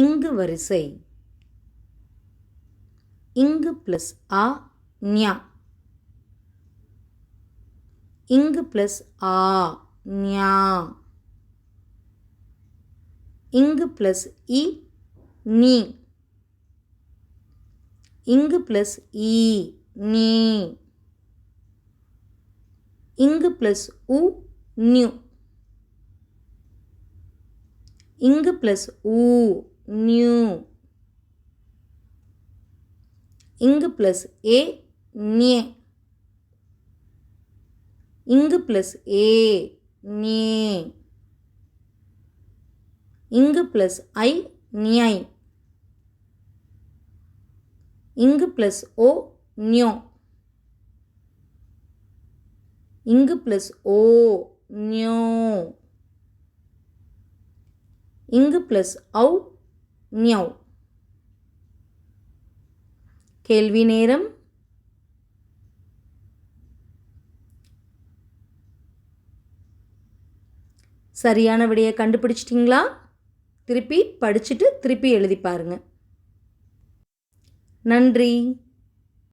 இங்கு வரிசை. இங்கு ப்ளஸ் ஆ ஞா. இங்கு ப்ளஸ் ஆ ஞா. இங்கு ப்ளஸ் இ நீ. இங்கு ப்ளஸ் இ நீ. இங்கு ப்ளஸ் உ நியூ இங்கு ப்ளஸ் ஊ நியூ இங்கு ப்ளஸ் ஏ நியே இங்கு ப்ளஸ் ஏ நியே இங்கு ப்ளஸ் ஐ நியை. இங்கு ப்ளஸ் ஓ நியோ இங்கு ப்ளஸ் ஓ நியோ இங்கு ப்ளஸ் ஔ நியவ் கேள்வி நேரம். சரியான விடையை கண்டுபிடிச்சிட்டிங்களா? திருப்பி படிச்சுட்டு திருப்பி எழுதி பாருங்க. நன்றி.